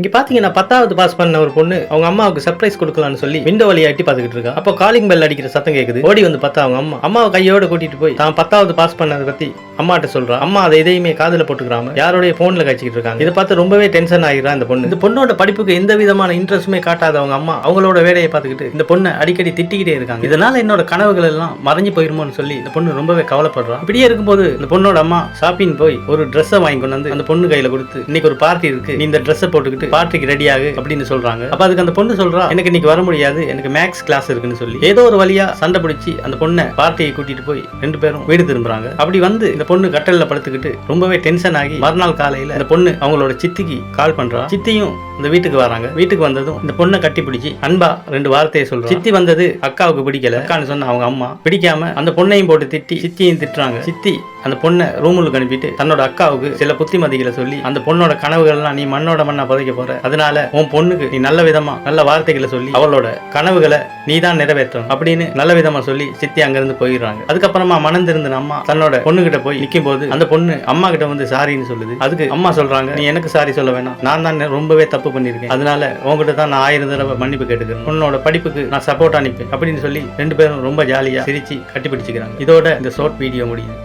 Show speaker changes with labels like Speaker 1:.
Speaker 1: இங்க பாத்தீங்கன்னா பத்தாவது பாஸ் பண்ண ஒரு பொண்ணு அவங்க அம்மாவுக்கு சர்ப்ரைஸ் கொடுக்கலாம்னு சொல்லி விண்டோ வழியா எட்டி பாத்துக்கிட்டு இருக்கா. அப்போ காலிங் பெல் அடிக்கிற சத்தம் கேக்குது. ஓடி வந்து பார்த்தா அவங்க அம்மா. அம்மாவை கையோட கூட்டிட்டு போய் தான் பத்தாவது பாஸ் பண்ணதை பத்தி அம்மாட்ட சொல்றான் அம்மா அதை எதையுமே காதில் போட்டுக்கிறாம யாரோடைய போன்ல கழிச்சிட்டு இருக்காங்க. இதை பார்த்து ரொம்பவே டென்ஷன் ஆகிறான் இந்த பொண்ணு. இந்த பொண்ணோட படிப்புக்கு எந்த விதமான இன்ட்ரெஸ்ட்டுமே காட்டாத அவங்க அம்மா அவங்களோட வேலையை பார்த்துக்கிட்டு இந்த பொண்ணை அடிக்கடி திட்டிக்கிட்டே இருக்காங்க. இதனால என்னோட கனவுகள் எல்லாம் மறைஞ்சு போயிருமோன்னு சொல்லி இந்த பொண்ணு ரொம்பவே கவலைப்படுறான் இப்படியே இருக்கும்போது இந்த பொண்ணோட அம்மா ஷாப்பிங் போய் ஒரு ட்ரெஸ்ஸை வாங்கி கொண்டு வந்து அந்த பொண்ணு கையில கொடுத்து இன்னைக்கு ஒரு பார்ட்டி இருக்கு நீ இந்த ட்ரெஸ்ஸை போட்டுக்கிட்டு பார்ட்டிக்கு ரெடி ஆகு அப்படின்னு சொல்றாங்க. அப்ப அதுக்கு அந்த பொண்ணு சொல்றா எனக்கு இன்னைக்கு வர முடியாது எனக்கு மேக்ஸ் கிளாஸ் இருக்குன்னு சொல்லி. ஏதோ ஒரு வழியா சண்டை பிடிச்சி அந்த பொண்ணை பார்ட்டியை கூட்டிட்டு போய் ரெண்டு பேரும் வீடு திரும்புறாங்க. அப்படி வந்து இந்த பொண்ணு கட்டல்ல படுத்துக்கிட்டு ரொம்பவே டென்ஷன் ஆகி மறுநாள் காலையில இந்த பொண்ணு அவங்களோட சித்திக்கு கால் பண்றா. சித்தியும் இந்த வீட்டுக்கு வராங்க. வீட்டுக்கு வந்ததும் இந்த பொண்ணை கட்டி பிடிச்சி அன்பா ரெண்டு வார்த்தையை சொல்றா. சித்தி வந்தது அக்காவுக்கு பிடிக்கல. அக்கான்னு சொன்ன அவங்க அம்மா. பிடிக்காம அந்த பொண்ணையும் போட்டு திட்டி சித்தியும் திட்டுறாங்க. சித்தி அந்த பொண்ணை ரூமுக்கு அனுப்பிட்டு தன்னோட அக்காவுக்கு சில புத்திமதிகளை சொல்லி அந்த பொண்ணோட கனவுகள்லாம் நீ மண்ணோட மண்ணா புதைக்க போற. அதனால உன் பொண்ணுக்கு நீ நல்ல விதமா நல்ல வார்த்தைகளை சொல்லி அவளோட கனவுகளை நீ தான் நிறைவேற்றணும் அப்படின்னு நல்ல விதமா சொல்லி சித்தி அங்கிருந்து போயிடுறாங்க. அதுக்கப்புறமா மனம் அம்மா தன்னோட பொண்ணுகிட்ட போய் நிற்கும் போது அந்த பொண்ணு அம்மா கிட்ட வந்து சாரின்னு சொல்லுது. அதுக்கு அம்மா சொல்றாங்க நீ எனக்கு சாரி சொல்ல வேணாம். நான் தான் ரொம்பவே தப்பு பண்ணியிருக்கேன். அதனால உங்ககிட்ட தான் நான் ஆயிரம் தடவை மன்னிப்பு கேட்டுக்கிறேன். உன்னோட படிப்புக்கு நான் சப்போர்ட் அனுப்பேன் அப்படின்னு சொல்லி ரெண்டு பேரும் ரொம்ப ஜாலியா சிரிச்சு கட்டி பிடிச்சிக்கிறாங்க இதோட இந்த ஷார்ட் வீடியோ முடியுது.